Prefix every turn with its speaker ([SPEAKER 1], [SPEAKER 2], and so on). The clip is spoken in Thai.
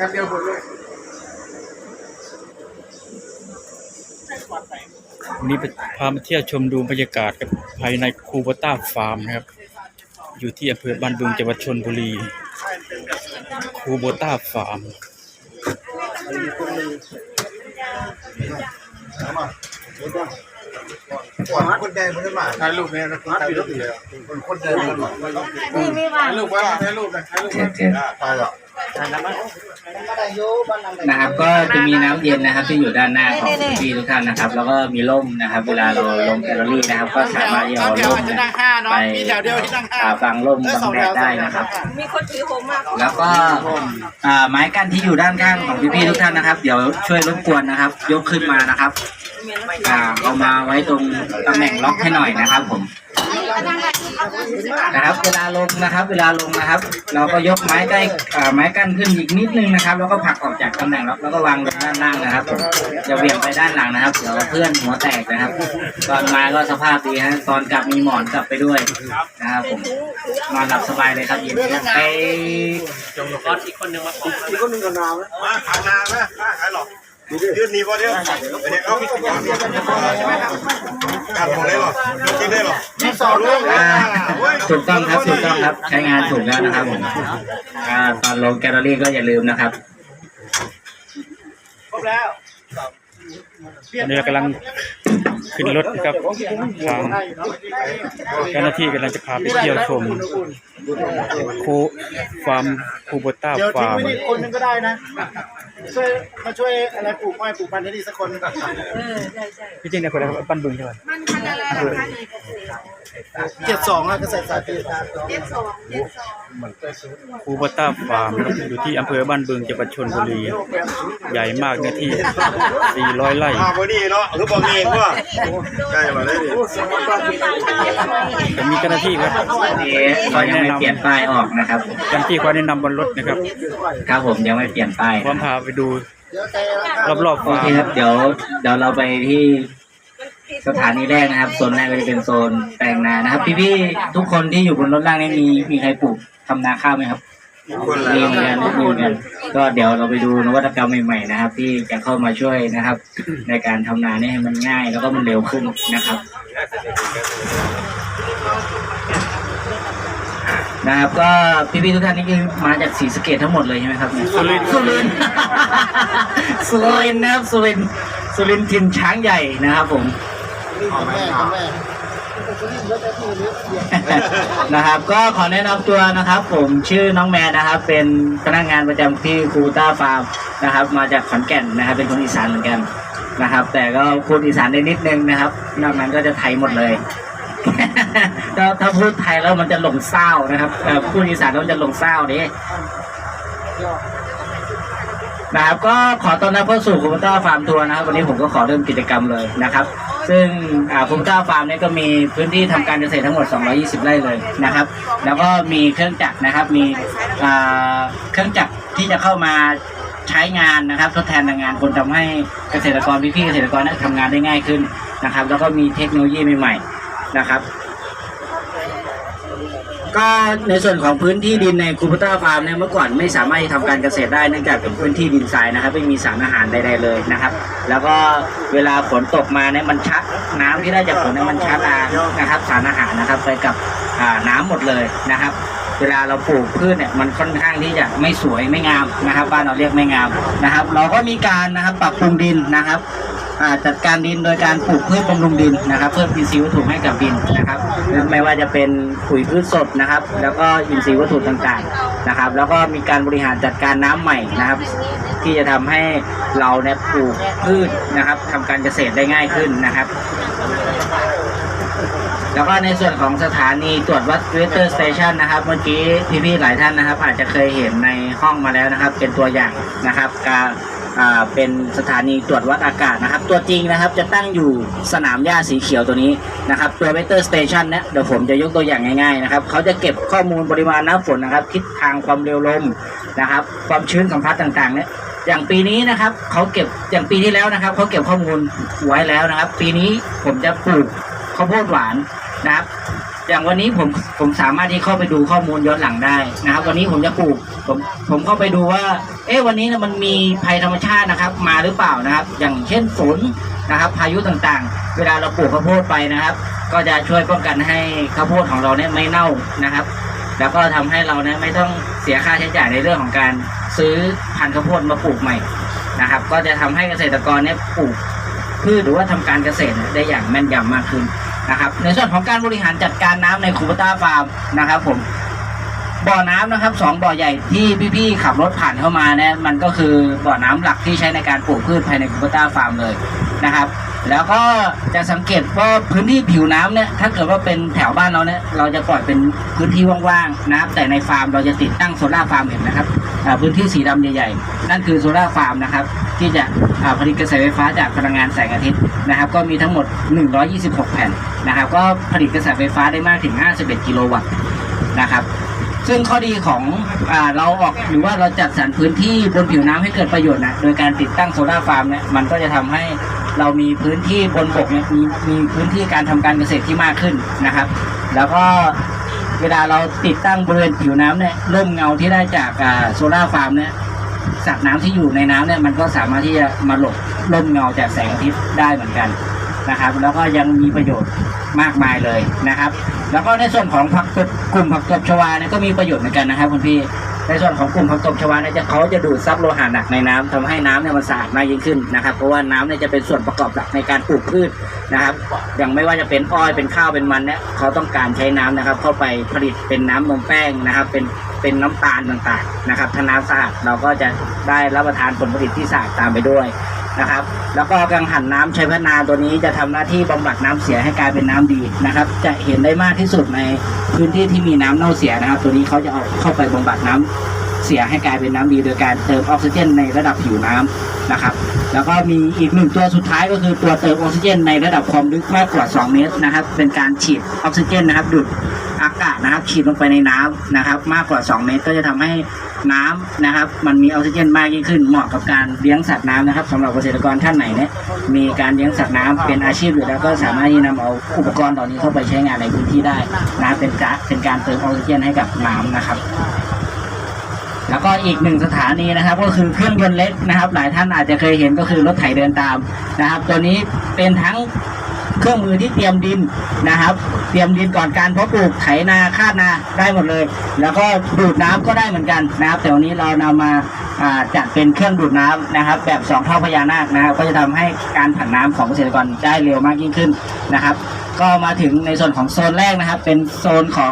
[SPEAKER 1] กันเดียวหมดเลย
[SPEAKER 2] วันนี้พามาเที่ยวชมดูบรรยากาศกับภายในคูโบต้าฟาร์มนะครับ อยู่ที่อำเภอบ้านบึงจังหวัดชลบุรี คูโบต้าฟาร์ม
[SPEAKER 1] คนแดงคนมาถ่ายรูปเนี่ยนะถ่ายรูปเลยคนคนแดงคนมา
[SPEAKER 3] นี่ไม่ว่า
[SPEAKER 1] ถ่ายรูปว่าถ่ายรูปนะถ่ายรูปถ่ายหรอ
[SPEAKER 4] นะครับก็จะมีน้ำเย็นนะครับที่อยู่ด้านหน้าของพี่ทุกท่านนะครับ แล้วก็มีร่มนะครับเวลาเราลงแคลอรี่นะครับ ก็สามารถที่จะเอาร่มเนี่ยไปอ่าฟังร่มบังแดดได้นะครับ
[SPEAKER 3] มีคนถือโฮมมาก
[SPEAKER 4] แล้วก็อ่าไม้กั้นที่อยู่ด้านข้างของพี่ๆทุกท่านนะครับ เดี๋ยวช่วยรบกวนนะครับ ยกขึ้นมานะครับอ่าเอามาไว้ตรงตำแหน่งล็อกให้หน่อยนะครับผมนะครับเวลาลงนะครับ เวลาลงนะครับ เราก็ยกไม้ใกล้อ่าไม้กั้นขึ้นอีกนิดนึงนะครับ แล้วก็ผลักออกจากตำแหน่งล็อกแล้วก็วางลงด้านล่างนะครับผมจะเหวี่ยงไปด้านหลังนะครับเดี๋ยวเพื่อนหัวแตกนะครับ ตอนมาก็สภาพดีฮะตอนกลับมีหมอนกลับไปด้วยนะครับผมนอนหลับสบายเลยครับเย็นนี้ไป
[SPEAKER 1] อีกคนหนึ่งก็นาวนะมาขายนาวนะขายหรอก ยืนนี่พอเดียวไปเนี่ยเขาการมองได้หรอกินได้หรอที่สองลูก
[SPEAKER 4] อ่าถูกต้องครับถูกต้องครับ ใช้งานถูกแล้วนะครับผมอ่าตอนลงแกลเลอรี่ก็อย่าลืมนะครับ
[SPEAKER 1] ครบแล้ว
[SPEAKER 2] อันนี้เรากำลังขึ้นรถนะครับทางเจ้าหน้าที่กำลังจะพาไปเที่ยวชมคูฟาร์มคูโบต้า
[SPEAKER 1] เดี๋ยวทิ้ง
[SPEAKER 2] ฟาร์ม
[SPEAKER 1] ไว้นี่คนนึงก็ได้นะ ช่วยมาช่วยอะไรปลูกไม้ปลูกพันธุ์ให้ดีสักคน
[SPEAKER 3] เออใช่ใช่
[SPEAKER 2] พี่จริงเนี่ยคนละบ้านบึงใช่ไหม
[SPEAKER 3] มันพันอะไรนะคะในเกษตร
[SPEAKER 1] เจ็ดสองแล้วเกษตรศาสตร์ปี
[SPEAKER 3] เจ็ดสองเจ็ดสอง
[SPEAKER 2] คูโบต้าฟาร์มนะครับอยู่ที่อำเภอบ้านบึงจังหวัดชลบุรี ใหญ่มากเนื้อที่ 400 ไร่
[SPEAKER 1] มาพอดีเนาะคือบอกเองว่าใกล้มาได้ดิ
[SPEAKER 2] จะมีเจ้าหน้าที่ครับ
[SPEAKER 4] อันนี้ก็ยังไม่เปลี่ยนป้ายออกนะครับ
[SPEAKER 2] เจ้าหน้าที่คอยแนะนำบนรถนะครับ
[SPEAKER 4] ครับผมยังไม่เปลี่ยนป้าย
[SPEAKER 2] พร้อมพาไปดูรอบๆ
[SPEAKER 4] โอ
[SPEAKER 2] ฟา
[SPEAKER 4] เค
[SPEAKER 2] ร์ม
[SPEAKER 4] ครับเดี๋ยวเดี๋ยวเราไปที่สถานีแรกนะครับโซนแรกก็จะเป็นโซนแปลงนานะครับ พี่ๆทุกคนที่อยู่บนรถล่างนี้มีมีใครปลูกทำนาข้าวไหมครับ
[SPEAKER 1] คนละ
[SPEAKER 4] มีเหมือนกันมีเหมือนกันก็เดี๋ยวเราไปดูนวัตกรรมใหม่ๆนะครับ ที่จะเข้ามาช่วยนะครับ ในการทำนาเนี่ยให้มันง่ายแล้วก็มันเร็วขึ้นนะครับ นะครับ ก็พี่ๆทุกท่านนี่คือมาจากศรีสะเกดทั้งหมดเลยใช่ไหมครับสุรินสุรินสุรินนะครับสุรินสุรินทินช้างใหญ่นะครับผม
[SPEAKER 1] ของแม่ของแม่
[SPEAKER 4] นะครับก็ขอแนะนำตัวนะครับ ผมชื่อน้องแมนนะครับ เป็นพนักงานประจำที่คูต้าฟาร์มนะครับ มาจากขอนแก่นนะครับ เป็นคนอีสานเหมือนกันนะครับ แต่ก็พูดอีสานได้นิดนึงนะครับนอกนั้นก็จะไทยหมดเลย ถ้าถ้าพูดไทยแล้วมันจะหลงเศร้านะครับพูดอีสานแล้วมันจะหลงเศร้าดินะครับก็ขอต้อนรับเข้าสู่คูปต้าฟาร์มทัวร์นะครับ วันนี้ผมก็ขอเริ่มกิจกรรมเลยนะครับ ซึ่งคูปต้าฟาร์มเนี่ยก็มีพื้นที่ทำการเกษตรทั้งหมด 220 ไร่เลยนะครับ แล้วก็มีเครื่องจักรนะครับ มีเครื่องจักรที่จะเข้ามาใช้งานนะครับ ทดแทนแรงงานคนทำให้เกษตรกรพี่ๆเกษตรกรนั้นทำงานได้ง่ายขึ้นนะครับ แล้วก็มีเทคโนโลยีใหม่ๆนะครับ ก็ในส่วนของพื้นที่ดินในคูปต้าฟาร์มเนี่ยเมื่อก่อนไม่สามารถทำการเกษตรได้เนื่องจากเป็นพื้นที่ดินทรายนะครับไม่มีสารอาหารใดๆเลยนะครับ แล้วก็เวลาฝนตกมาเนี่ยมันชักน้ำที่ได้จากฝนเนี่ยมันชักอานะครับสารอาหารนะครับไปกับน้ำหมดเลยนะครับเวลาเราปลูกพืชเนี่ยมันค่อนข้างที่จะไม่สวยไม่งามนะครับ บ้านเราเรียกไม่งามนะครับ เราก็มีการนะครับปรับปรุงดินนะครับ จัดการดินโดยการปลูกพืชบำรุงดินนะครับเพิ่มอินทรีย์วัตถุให้กับดินนะครับไม่ว่าจะเป็นปุ๋ยพืชสดนะครับ แล้วก็อินทรีย์วัตถุต่างๆนะครับ แล้วก็มีการบริหารจัดการน้ำใหม่นะครับ ที่จะทำให้เราเนี่ยปลูกพืชนะครับทำการเกษตรได้ง่ายขึ้นนะครับแล้วก็ในส่วนของสถานีตรวจวัดเวเตอร์สเตชันนะครับ เมื่อกี้พี่ๆหลายท่านนะครับ อาจจะเคยเห็นในห้องมาแล้วนะครับ เป็นตัวอย่างนะครับ การ เป็นสถานีตรวจวัดอากาศนะครับ ตัวจริงนะครับจะตั้งอยู่สนามหญ้าสีเขียวตัวนี้นะครับตัวเวเตอร์สเตชันเนี่ยเดี๋ยวผมจะยกตัวอย่างง่ายๆนะครับเขาจะเก็บข้อมูลปริมาณน้ำฝนนะครับทิศทางความเร็วลมนะครับความชื้นสัมพัทธ์ต่างๆเนี่ยอย่างปีนี้นะครับเขาเก็บอย่างปีที่แล้วนะครับเขาเก็บข้อมูลไว้แล้วนะครับ ปีนี้ผมจะปลูกข้าวโพดหวาน อย่างวันนี้ผมผมสามารถที่เข้าไปดูข้อมูลย้อนหลังได้นะครับ วันนี้ผมจะปลูกผมผมเข้าไปดูว่า เอ๊ะวันนี้มันมีภัยธรรมชาตินะครับ มาหรือเปล่านะครับ อย่างเช่นฝนนะครับ พายุต่างๆ เวลาเราปลูกข้าวโพดไปนะครับ ก็จะช่วยป้องกันให้ข้าวโพดของเราเนี่ยไม่เน่านะครับ แล้วก็ทำให้เราเนี่ยไม่ต้องเสียค่าใช้จ่ายในเรื่องของการซื้อพันธุ์ข้าวโพดมาปลูกใหม่นะครับ ก็จะทำให้เกษตรกรเนี่ยปลูกพืชหรือว่าทำการเกษตรได้อย่างแม่นยำมากขึ้น นะครับในส่วนของการบริหารจัดการน้ำในคูปต้าฟาร์มนะครับผมบ่อน้ำนะครับสองบ่อใหญ่ที่พี่ๆขับรถผ่านเข้ามาเนี่ยมันก็คือบ่อน้ำหลักที่ใช้ในการปลูกพืชภายในคูปต้าฟาร์มเลยนะครับ แล้วก็จะสังเกตว่าพื้นที่ผิวน้ำเนี่ยถ้าเกิดว่าเป็นแถวบ้านเราเนี่ยเราจะปล่อยเป็นพื้นที่ว่างๆนะครับแต่ในฟาร์มเราจะติดตั้งโซล่าฟาร์มเห็นนะครับพื้นที่สีดำใหญ่ๆนั่นคือโซล่าฟาร์มนะครับที่จะผลิตกระแสไฟฟ้าจากพลังงานแสงอาทิตย์นะครับ ก็มีทั้งหมด 126 แผ่นนะครับ ก็ผลิตกระแสไฟฟ้าได้มากถึง 51 กิโลวัตต์นะครับซึ่งข้อดีของอเราออกหรือว่าเราจัดสรรพื้นที่บนผิวน้ำให้เกิดประโยชน์นะโดยการติดตั้งโซลาร์ฟาร์มเนี่ยมันก็จะทำให้ เรามีพื้นที่บนบกเนี่ยมีมีพื้นที่การทำการเกษตรที่มากขึ้นนะครับ แล้วก็เวลาเราติดตั้งบริเวณผิวน้ำเนี่ยร่มเงาที่ได้จากโซลาร์ฟาร์มเนี่ยสัตว์น้ำที่อยู่ในน้ำเนี่ยมันก็สามารถที่จะมาหลบร่มเงาจากแสงอาทิตย์ได้เหมือนกันนะครับ แล้วก็ยังมีประโยชน์มากมายเลยนะครับ แล้วก็ในส่วนของผักตบกลุ่มผักตบชวาเนี่ยก็มีประโยชน์เหมือนกันนะครับคุณพี่ ในส่วนของกลุ่มผักตบชวาเนี่ยจะเขาจะดูดซับโลหะหนักในน้ำทำให้น้ำเนี่ยมันสะอาดมากยิ่งขึ้นนะครับ เพราะว่าน้ำเนี่ยจะเป็นส่วนประกอบหลักในการปลูกพืชนะครับ อย่างไม่ว่าจะเป็นอ้อยเป็นข้าวเป็นมันเนี่ยเขาต้องการใช้น้ำนะครับ เข้าไปผลิตเป็นน้ำนมแป้งนะครับ เป็นเป็นน้ำตาลต่างๆนะครับถ้าน้ำสะอาดเราก็จะได้รับประทานผลผลิตที่สะอาดตามไปด้วย นะครับ แล้วก็กังหันน้ำใช้พัฒนาตัวนี้จะทำหน้าที่บำบัดน้ำเสียให้กลายเป็นน้ำดีนะครับ จะเห็นได้มากที่สุดในพื้นที่ที่มีน้ำเน่าเสียนะครับ ตัวนี้เขาจะเอาเข้าไปบำบัดน้ำ เสียให้กลายเป็นน้ำดีโดยการเติมออกซิเจนในระดับผิวน้ำนะครับ แล้วก็มีอีกหนึ่งตัวสุดท้ายก็คือตัวเติมออกซิเจนในระดับความลึกมากกว่า 2 เมตรนะครับ เป็นการฉีดออกซิเจนนะครับดูดอากาศนะครับฉีดลงไปในน้ำนะครับ มากกว่า 2 เมตรก็จะทำให้น้ำนะครับ มันมีออกซิเจนมากยิ่งขึ้นเหมาะกับการเลี้ยงสัตว์น้ำนะครับสำหรับเกษตรกรท่านไหนเนี่ยมีการเลี้ยงสัตว์น้ำเป็นอาชีพอยู่แล้วก็สามารถที่นำเอาอุปกรณ์เหล่านี้เข้าไปใช้งานในพื้นที่ได้นะเป็นการเป็นการเติมออกซิเจนให้กับน้ำนะครับ แล้วก็อีกหนึ่งสถานีนะครับ ก็คือเครื่องยนต์เล็กนะครับ หลายท่านอาจจะเคยเห็นก็คือรถไถเดินตามนะครับ ตัวนี้เป็นทั้งเครื่องมือที่เตรียมดินนะครับ เตรียมดินก่อนการเพาะปลูกไถนาคาดนาได้หมดเลย แล้วก็ดูดน้ำก็ได้เหมือนกันนะครับ แต่วันนี้เรานำมาอ่าจัดเป็นเครื่องดูดน้ำนะครับ แบบสองเท่าพญานาคนะครับ ก็จะทำให้การผันน้ำของเกษตรกรได้เร็วมากยิ่งขึ้นนะครับ ก็มาถึงในส่วนของโซนแรกนะครับ เป็นโซนของ